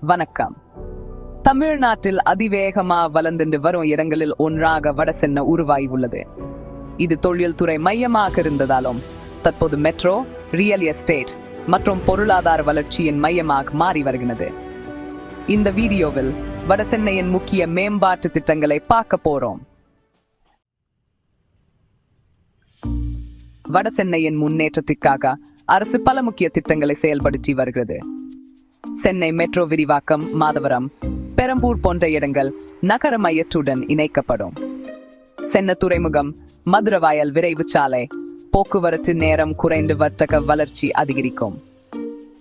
வணக்கம். தமிழ்நாட்டில் அதிவேகமா வளர்ந்துட்டு வரும் இடங்களில் ஒன்றாக வடசென்ன உருவாகி உள்ளது. இது தொழில்துறை மையமாக இருந்ததாலும் தற்போது மெட்ரோ ரியல் எஸ்டேட் மற்றும் பொருளாதார வளர்ச்சியின் மையமாக மாறி வருகிறது. இந்த வீடியோவில் வடசென்னையின் முக்கிய மேம்பாட்டு திட்டங்களை பார்க்க போறோம். வடசென்னையின் முன்னேற்றத்திற்காக அரசு பல முக்கிய திட்டங்களை செயல்படுத்தி வருகிறது. சென்னை மெட்ரோ விரிவாக்கம் மாதவரம். பெரம்பூர் போன்ற இடங்கள் நகர மையத்துடன் இணைக்கப்படும். சென்ன துறைமுகம் மதுரவாயல் விரைவு சாலை. போக்குவரத்து நேரம் குறைந்து வர்த்தக வளர்ச்சி அதிகரிக்கும்.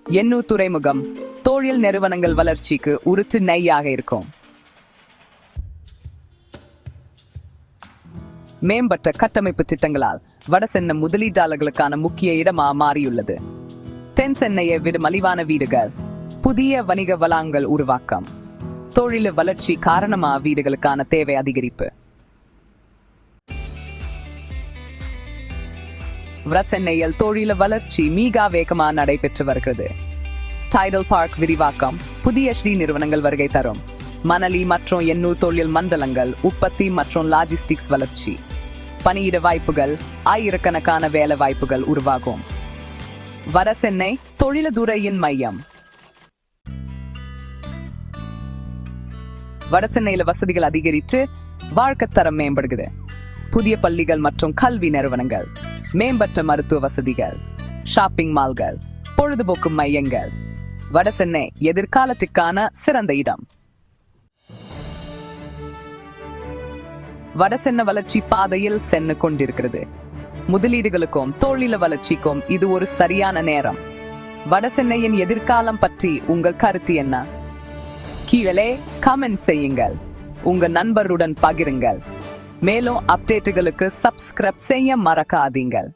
எண்ணூர் துறைமுகம் தொழில் நிறுவனங்கள் வளர்ச்சிக்கு உருட்டு நெய்யாக இருக்கும். மேம்பட்ட கட்டமைப்பு திட்டங்களால் வடசென்ன முதலீட்டாளர்களுக்கான முக்கிய இடமா மாறியுள்ளது. தென் சென்னையை விட மலிவான வீடுகள் புதிய வணிக வளாகங்கள் உருவாக்கம். தொழில வளர்ச்சி காரணமா வீடுகளுக்கான தேவை அதிகரிப்பு. சென்னையில் தொழில வளர்ச்சி மிக வேகமாக நடைபெற்று வருகிறது. டைடல் பார்க் விரிவாக்கம் புதிய ஸ்ரீ நிறுவனங்கள் வருகை தரும். மணலி மற்றும் எண்ணூர் தொழில் மண்டலங்கள் உற்பத்தி மற்றும் லாஜிஸ்டிக்ஸ் வளர்ச்சி. பணியிட வாய்ப்புகள் ஆயிரக்கணக்கான வேலை வாய்ப்புகள் உருவாகும். வடசென்னை தொழிலதுறையின் மையம். வடசென்னையில வசதிகள் அதிகரித்து வாழ்க்கைத்தரம் மேம்படுகிறது. புதிய பள்ளிகள் மற்றும் கல்வி நிறுவனங்கள் மேம்பட்ட மருத்துவ வசதிகள் ஷாப்பிங் மால்கள் பொழுதுபோக்கு மையங்கள். வடசென்னை எதிர்காலத்துக்கான சிறந்த இடம். வடசென்ன வளர்ச்சி பாதையில் சென்று கொண்டிருக்கிறது. முதலீடுகளுக்கும் தொழில வளர்ச்சிக்கும் இது ஒரு சரியான நேரம். வடசென்னையின் எதிர்காலம் பற்றி உங்கள் கருத்து என்ன? கீழே கமெண்ட் செய்யுங்கள். உங்க நண்பருடன் பகிருங்கள். மேலும் அப்டேட்டுகளுக்கு சப்ஸ்கிரைப் செய்ய மறக்காதீங்கள்.